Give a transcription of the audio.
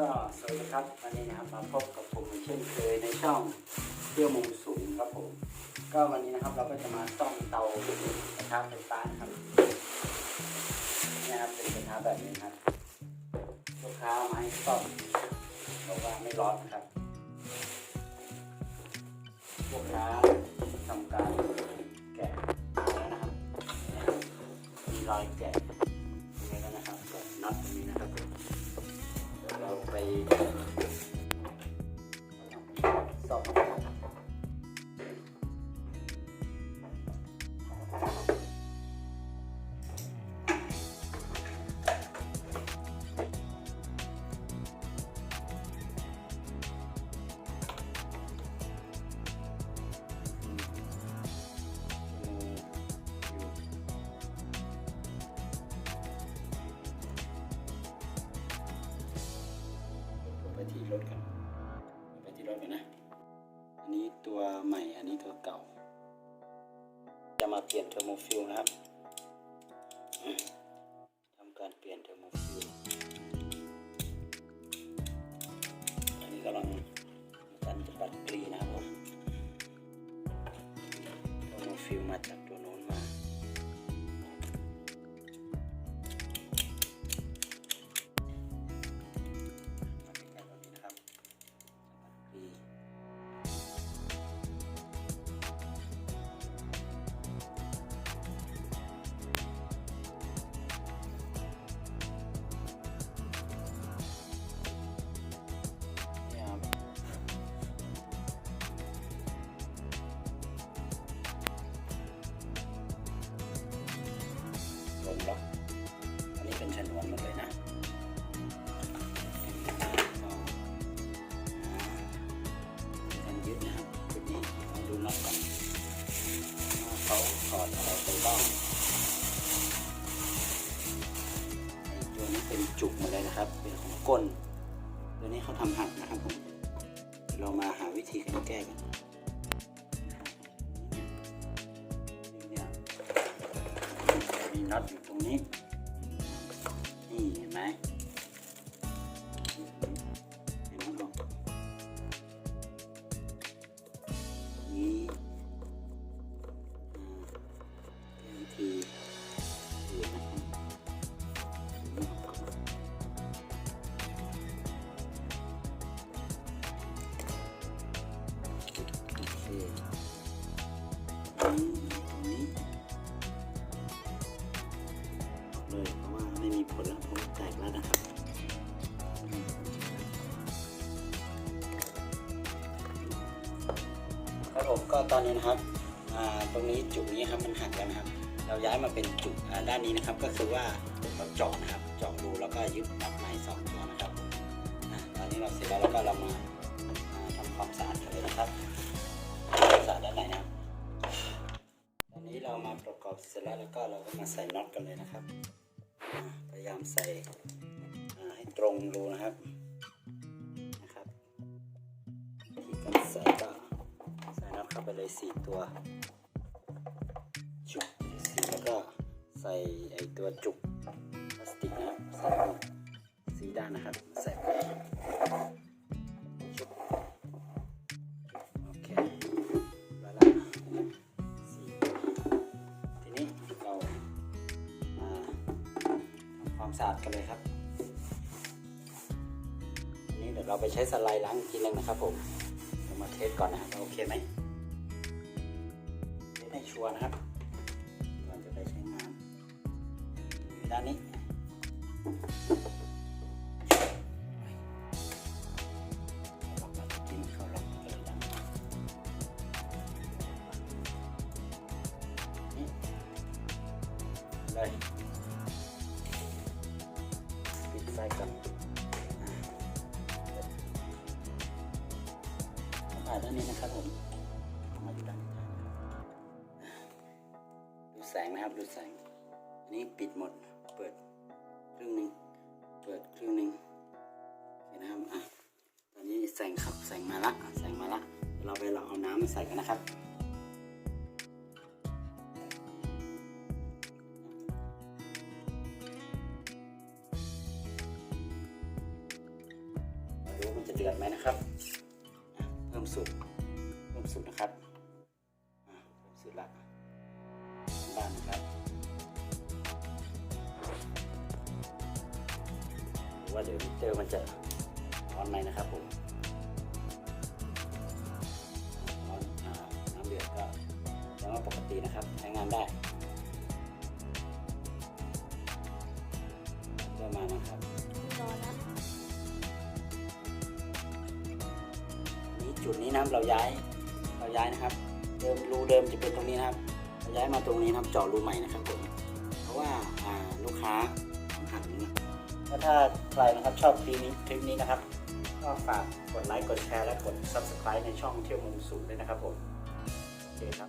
ก็สวัสดีครับวันนี้นะครับมาพบกับผมเช่นเคยในช่องเที่ยวมุมสูงครับผมก็วันนี้นะครับเราก็จะมาซ่อมเตากระทะไฟฟ้านะครับนี่ครับเป็นกระทะแบบนี้ครับลูกค้าเอามาให้ซ่อมบอกว่าไม่ร้อนนะครับลูกค้าทำการแกะแล้วนะครับมีรอยแกะ ดี๋ยวเราไปสอบ มาเปลี่ยนเทอร์โมฟิลนะครับอืมทำการเปลี่ยนเทอร์โมฟิลอันนี้กำลังการจะปัดกรีนะครับผมเทอร์โมฟิลมาจาก มาเลยนะครับ เป็นของก้นตัวนี้เขาทำหักนะครับผมเรามาหาวิธีการแก้กันนี่ยมีน็อตอยู่ตรงนี้ เคอืมตรงเลยเพราะว่าไม่มีผลแล้วเพราะว่าแตกแล้วนะครับครับผมก็ตอนนี้นะครับตรงนี้จุดนี้ครับมันหักแล้วนะครับ เราย้ายมาเป็นจุดด้านนี้นะครับ ก็คือว่าเราเจาะนะครับเจาะรูแล้วก็ยึดน็อตไม้สองตัวนะครับตอนนี้เราเสร็จแล้วแล้วก็เรามาอ่าทำความสะอาดกันเลยนะครับ สาด้านไหนนะครับตอนนี้เรามาประกอบเสร็จแล้วแล้วก็เราก็มาใส่น็อตกันเลยนะครับ พยายามใส่ให้ตรงรูนะครับนะครับที่การใส่ก็ใส่น็อตเข้าไปเลยสี่ตัวจุกสี่แล้วก็ใส่ไอตัวจุกพลาสติกนะครับใส่สีด้านนะครับใส่ไป กันเลยครับทีนี้เดี๋ยวเราไปใช้สไลด์ล้างอีกทีหนึงนะครับผมเรามาเทสก่อนนะครับว่าโอเคไหมเทสให้ชัวร์นะครับก่อนจะไปใช้งานอยู่ด้านนี้อกแล้วกินเข้าล็อกเลย ผ่านด้านี้นะครับผมมาอยู่ด้านนี้ดูแสงนะครับดูแสง อันนี้ปิดหมด เปิดครึ่งหนึ่งเปิดครึ่งหนึ่งโอเคนะครับอะตอนนี้แสงครับแสงมาละแสงมาละเราไปเราเอาน้ำมาใส่กันนะครับดูมันจะเดือดไหมนะคร้ สุละดันครับว่าเดี๋ยวมิเตอร์มันจะร้อนไหมนะครับผมร้อนน้ำเดือดก็ยังว่าปกตินะครับใช้งานได้เก็มานะครับนี้จุดนี้น้ำเราย้าย เราย้ายนะครับ เดิมรูเดิมจะเป็นตรงนี้นะครับย้ายมาตรงนี้นะครับเจาะรูใหม่นะครับผมเพราะว่าลูกค้าของหันก็ถ้าใครนะครับชอบคลิปนี้คลิปนี้นะครับ ก็ฝากกดไลค์กดแชร์และกด subscribe ในช่องเที่ยวมุมสูงด้วยนะครับผมโอเคครับ